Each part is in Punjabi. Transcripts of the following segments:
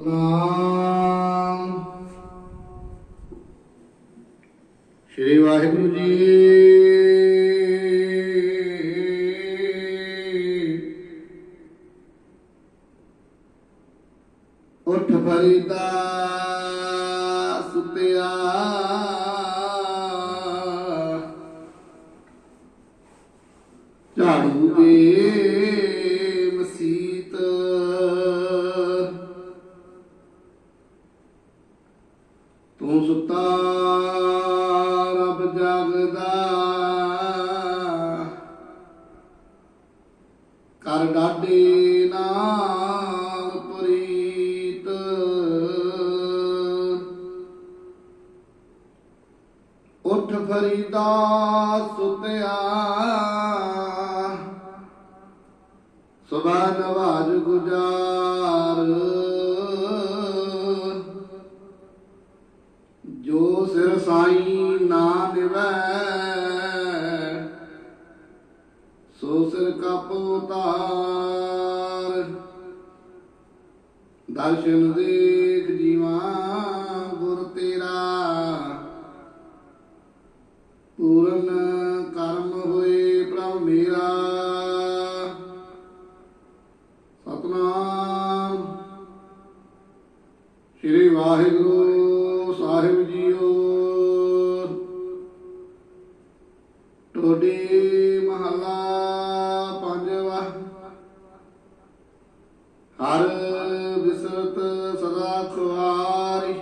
ਸਤਨਾਮ ਸ਼੍ਰੀ ਵਾਹਿਗੁਰੂ ਜੀ। ਉਠ ਫਰੀਦਾ ਸੁਤਿਆ। ਤੂੰ ਸੁੱਤਾ ਰੱਬ ਜਗਦਾ। ਕਰ ਡਾਡੇ ਨਾਲ ਪ੍ਰੀਤ। ਉਠ ਫਰੀਦਾ ਸੁਤਿਆ। ਸੁਭਾ ਨਵਾਜ ਗੁਜਾਰ। ਸਿਰ ਨਾ ਨਿਵੈ ਸੋ ਸਿਰ ਕਪ ਉਤਾਰ। ਦਰਸ਼ਨ ਦੇਖ ਜੀਵਾ ਗੁਰ ਤੇਰਾ। ਪੂਰਨ ਕਰਮ ਹੋਏ ਪ੍ਰਭ ਮੇਰਾ। ਸਤਨਾਮ। ਸ੍ਰੀ ਵਾਹਿਗੁਰੂ ਸਾਹਿਬ ਜੀਓ। ਟੋਡੀ ਮਹੱਲਾ ਪੰਜਵਾ। ਹਰ ਬਿਸਰਤ ਸਦਾ ਖੁਆਰੀ।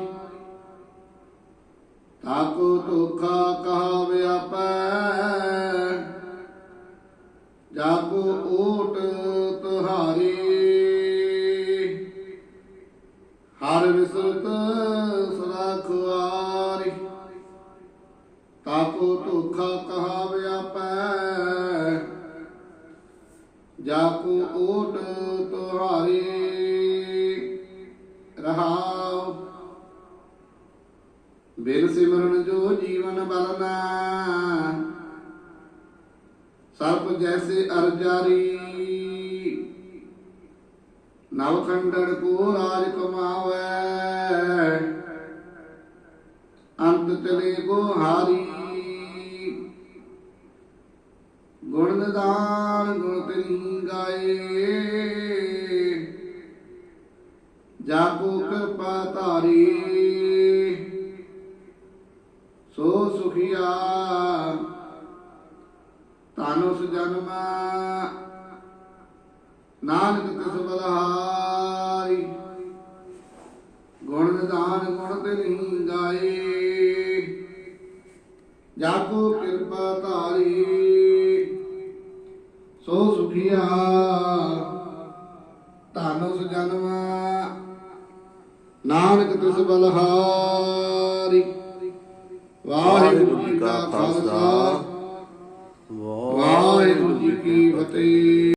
ਤਾਕੋ ਧੋਖਾ ਕਹਾ ਵਿਆਪੈ ਜਾਕੋ ਓਟ ਜਾਕੋ ਓਟ ਤੁਹਾਰੀ ਰਹਾਉ। ਬਿਨ ਸਿਮਰਨ ਜੋ ਜੀਵਨ ਬਲਨਾ ਸਰਪ ਜੈਸੇ ਅਰਜਾਰੀ। ਨਵ ਖੰਡੜ ਕੋ ਰਾਜ ਕਮਾਵੇ, ਅੰਤ ਚਲੇ ਕੋ ਹਾਰੀ। ਗੁਣ ਨਿਦਾਨ ਤਨੀ ਜਾਗੋ ਕਿਰਪਾ ਧਾਰੀ, ਸੋ ਸੁਖੀਆ ਤਾਨੁਸ ਜਨਮ ਨਾਨਕ ਤਿਸ ਬਲਹਾਰੀ, ਗੁਣ ਨਿਦਾਨ ਗੁਣ ਤੇ ਨਹੀਂ ਗਾਏ। ਜਾਕੋ ਕਿਰਪਾ ਧਾਰੀ ਸੋ ਸੁਖੀਆ ਤਾਨੁਸ ਜਨਮ ਨਾਨਕ ਤਿਸ ਬਲਹਾਰੀ। ਵਾਹਿਗੁਰੂ ਜੀ ਕਾ ਖਾਲਸਾ। ਵਾਹਿਗੁਰੂ ਜੀ ਕੀ ਫਤਿਹ।